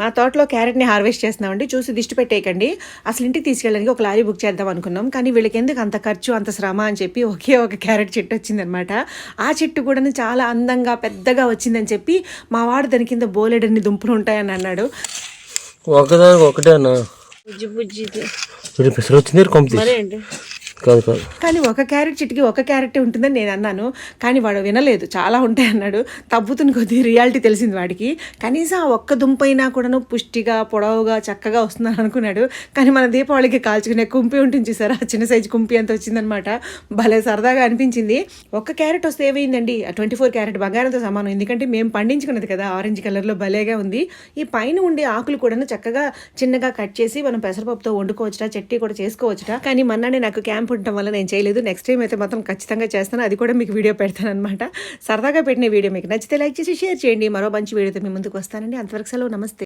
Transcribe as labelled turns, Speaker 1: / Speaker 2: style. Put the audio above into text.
Speaker 1: మా తోటలో క్యారెట్ని హార్వెస్ట్ చేస్తున్నామండి. చూసి దిష్టి పెట్టేయకండి. అసలు ఇంటికి తీసుకెళ్ళడానికి ఒక లారీ బుక్ చేద్దాం అనుకున్నాం. కానీ వీళ్ళకి ఎందుకు అంత ఖర్చు అంత శ్రమ అని చెప్పి ఒకే ఒక క్యారెట్ చెట్టు వచ్చిందనమాట. ఆ చెట్టు కూడా చాలా అందంగా పెద్దగా వచ్చిందని చెప్పి మా వాడు దాని కింద బోలెడన్ని దుంపలు ఉంటాయని అన్నాడు.
Speaker 2: ఒకదానికి ఒకటే అన్న
Speaker 3: బుజ్జి బుజ్జి
Speaker 2: వచ్చింది కాదు కాదు.
Speaker 1: కానీ ఒక క్యారెట్ చిటికి ఒక క్యారెట్ ఉంటుందని నేను అన్నాను. కానీ వాడు వినలేదు. చాలా ఉంటాయి అన్నాడు. తబ్బుతున్న కొద్దీ రియాలిటీ తెలిసింది వాడికి. కనీసం ఆ ఒక్క దుంపైనా కూడాను పుష్టిగా పొడవుగా చక్కగా వస్తుందని అనుకున్నాడు. కానీ మన దీపావళికి కాల్చుకునే కుంపి ఉంటుంది చూసారా? ఆ చిన్న సైజు కుంపి అంత వచ్చిందనమాట భలే సరదాగా అనిపించింది. ఒక్క క్యారెట్ వస్తే ఏమైందండి? ట్వంటీ ఫోర్ క్యారెట్ బంగారంతో సమానం. ఎందుకంటే మేము పండించుకున్నది కదా ఆరెంజ్ కలర్లో భలేగా ఉంది. ఈ పైన ఉండే ఆకులు కూడాను చక్కగా చిన్నగా కట్ చేసి మనం పెసరపప్పుతో వండుకోవచ్చుట చట్నీ కూడా చేసుకోవచ్చుట. కానీ మొన్ననే నాకు క్యాంప్ ఉండటం వల్ల నేను చేయలేదు. నెక్స్ట్ టైం అయితే మాత్రం ఖచ్చితంగా చేస్తాను. అది కూడా మీకు వీడియో పెడతాను అనమాట సరదాగా పెట్టిన వీడియో మీకు నచ్చితే లైక్ చేసి షేర్ చేయండి. మరో మంచి వీడియోతో మీ ముందుకు వస్తానండి. అంతవరకు సెలవు. నమస్తే.